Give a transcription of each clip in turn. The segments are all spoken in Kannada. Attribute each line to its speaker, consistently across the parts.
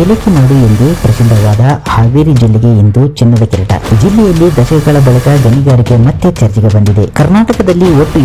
Speaker 1: ಏಲಕ್ಕಿ ನಾಡು ಎಂದು ಪ್ರಸಿದ್ಧವಾದ ಹಾವೇರಿ ಜಿಲ್ಲೆಗೆ ಇಂದು ಚಿನ್ನದ ಕಿರೀಟ. ಜಿಲ್ಲೆಯಲ್ಲಿ ದಶಕಗಳ ಬಳಿಕ ಗಣಿಗಾರಿಕೆ ಮತ್ತೆ ಚರ್ಚೆಗೆ ಬಂದಿದೆ. ಕರ್ನಾಟಕದಲ್ಲಿ ಒಟ್ಟು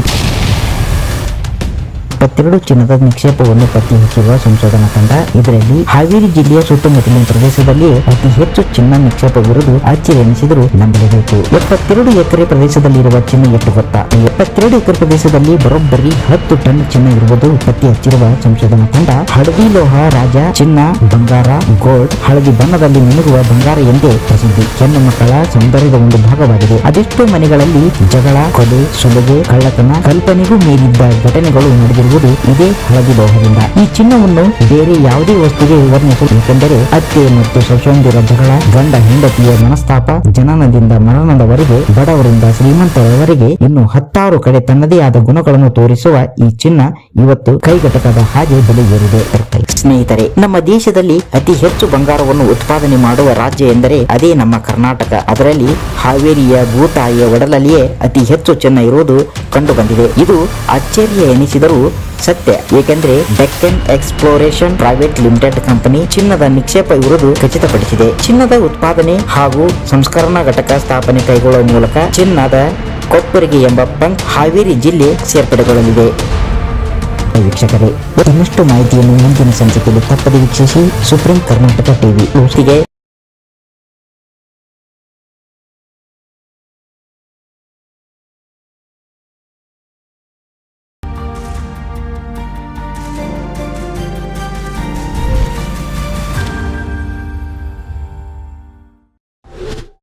Speaker 1: ಇಪ್ಪತ್ತೆರಡು ಚಿನ್ನದ ನಿಕ್ಷೇಪವನ್ನು ಪತ್ತೆ ಹಚ್ಚಿರುವ ಸಂಶೋಧನಾ ತಂಡ ಇದರಲ್ಲಿ ಹಾವೇರಿ ಜಿಲ್ಲೆಯ ಸುತ್ತಮುತ್ತಲಿನ ಪ್ರದೇಶದಲ್ಲಿ ಅತಿ ಹೆಚ್ಚು ಚಿನ್ನ ನಿಕ್ಷೇಪವಿರುವುದು ಆಶ್ಚರ್ಯ ಎನಿಸಿದರೂ ನಂಬಲೇಬೇಕು. ಎಪ್ಪತ್ತೆರಡು ಎಕರೆ ಪ್ರದೇಶದಲ್ಲಿರುವ ಚಿನ್ನ ಎಷ್ಟು ಗೊತ್ತಾ? ಎಪ್ಪತ್ತೆರಡು ಎಕರೆ ಪ್ರದೇಶದಲ್ಲಿ ಬರೋಬ್ಬರಿ ಹತ್ತು ಟನ್ ಚಿನ್ನ ಇರುವುದು ಪತ್ತೆ ಹಚ್ಚಿರುವ ಸಂಶೋಧನಾ ತಂಡ. ಹಳದಿ ಲೋಹ, ರಾಜ, ಚಿನ್ನ, ಬಂಗಾರ, ಗೋಲ್ಡ್, ಹಳದಿ ಬಣ್ಣದಲ್ಲಿ ಮಿನುಗುವ ಬಂಗಾರ ಎಂದೇ ಪ್ರಸಿದ್ಧಿ. ಹೆಣ್ಣು ಮಕ್ಕಳ ಸೌಂದರ್ಯದ ಒಂದು ಭಾಗವಾಗಿದೆ. ಅದೆಷ್ಟೋ ಮನೆಗಳಲ್ಲಿ ಜಗಳ, ಕೊಲೆ, ಸುಲಿಗೆ, ಕಳ್ಳತನ, ಕಲ್ಪನೆಗೂ ಮೀರಿದ್ದ ಘಟನೆಗಳು ನಡೆದಿರುವುದು ಇದೇ ಹಳದಿ ಲೋಹದಿಂದ ಈ ಚಿನ್ನವನ್ನು ಬೇರೆ ಯಾವುದೇ ವಸ್ತುಗೆ ವರ್ಣಿಸಲು, ಏಕೆಂದರೆ ಅತ್ತೆ ಮತ್ತು ಸೊಸೊಂದಿರ ಜಗಳ, ಗಂಡ ಹೆಂಡತಿಯ ಮನಸ್ತಾಪ, ಜನನದಿಂದ ಮರಣದವರೆಗೆ ಬಡವರಿಂದ ಶ್ರೀಮಂತರವರೆಗೆ ಇನ್ನು ಹತ್ತಾರು ಕಡೆ ತನ್ನದೇ ಆದ ಗುಣಗಳನ್ನು ತೋರಿಸುವ ಈ ಚಿನ್ನ ಇವತ್ತು ಕೈಗೆಟಕದ ಹಾಗೆ ಬೆಲೆಯೇರಿದೆ ಏರಿದೆ. ಸ್ನೇಹಿತರೆ, ನಮ್ಮ ದೇಶದಲ್ಲಿ ಅತಿ ಹೆಚ್ಚು ಬಂಗಾರವನ್ನು ಉತ್ಪಾದನೆ ಮಾಡುವ ರಾಜ್ಯ ಎಂದರೆ ಅದೇ ನಮ್ಮ ಕರ್ನಾಟಕ. ಅದರಲ್ಲಿ ಹಾವೇರಿಯ, ಭೂತಾಯಿಯ ಒಡಲಲ್ಲಿಯೇ ಅತಿ ಹೆಚ್ಚು ಚೆನ್ನ ಇರುವುದು ಕಂಡು ಬಂದಿದೆ ಇದು ಆಶ್ಚರ್ಯ ಎನಿಸಿದರೂ ಸತ್ಯ. ಏಕೆಂದರೆ Deccan exploration private limited company ಚಿನ್ನದ ನಿಕ್ಷೇಪ ಇರುವುದು ಖಚಿತಪಡಿಸಿದೆ. ಚಿನ್ನದ ಉತ್ಪಾದನೆ ಹಾಗೂ ಸಂಸ್ಕರಣಾ ಘಟಕ ಸ್ಥಾಪನೆ ಕೈಗೊಳ್ಳುವ ಮೂಲಕ ಚಿನ್ನದ ಕೊಪ್ಪರಿಗೆ ಎಂಬ ಪಂಕ್ ಹಾವೇರಿ ಜಿಲ್ಲೆ ಸೇರ್ಪಡೆಗೊಳ್ಳಲಿದೆ. ವೀಕ್ಷಕರೇ ಇನ್ನಷ್ಟು ಮಾಹಿತಿಯನ್ನು ಮುಂದಿನ ಸಂಚಿಕೆಯಲ್ಲಿ ತಪ್ಪದೆ ವೀಕ್ಷಿಸಿ ಸುಪ್ರೀಂ ಕರ್ನಾಟಕ ಟಿವಿ